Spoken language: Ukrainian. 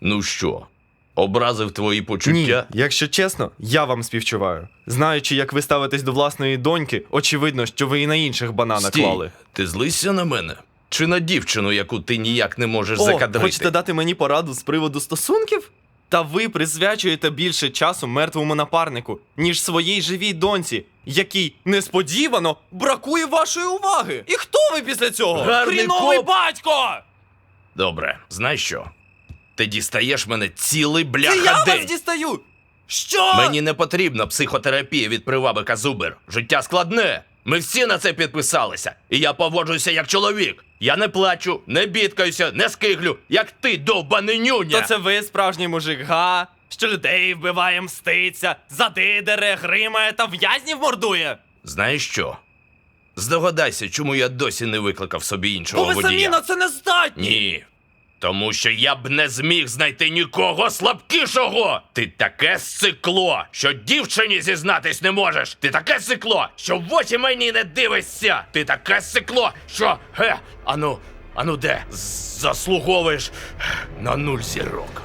Ну що, образив твої Ні, почуття? якщо чесно, я вам співчуваю. Знаючи, як ви ставитесь до власної доньки, очевидно, що ви і на інших банана Стій, клали. ти злишся на мене? Чи на дівчину, яку ти ніяк не можеш О, закадрити? хочете дати мені пораду з приводу стосунків? Та ви присвячуєте більше часу мертвому напарнику, ніж своїй живій доньці, якій несподівано бракує вашої уваги. І хто ви після цього? Гарний Хріновий коп! батько! Добре, знаєш що? Ти дістаєш мене цілий Це бляха я день. вас дістаю! Що? Мені не потрібна психотерапія від привабика Зубер. Життя складне. Ми всі на це підписалися. І я поводжуся як чоловік. Я не плачу, не бідкаюся, не скиглю, як ти, довбаний нюня. То це ви справжній мужик, га? Що людей вбиває, мститься, задидере, гримає та в'язнів мордує? Знаєш що? Здогадайся, чому я досі не викликав собі іншого Бо ви водія. самі на це не здатні! Ні. Тому що я б не зміг знайти нікого слабкішого. Ти таке сикло, що дівчині зізнатись не можеш. Ти таке сикло, що в очі мені не дивишся. Ти таке сикло, що ге, ану, ану де, заслуговуєш на нуль зірок.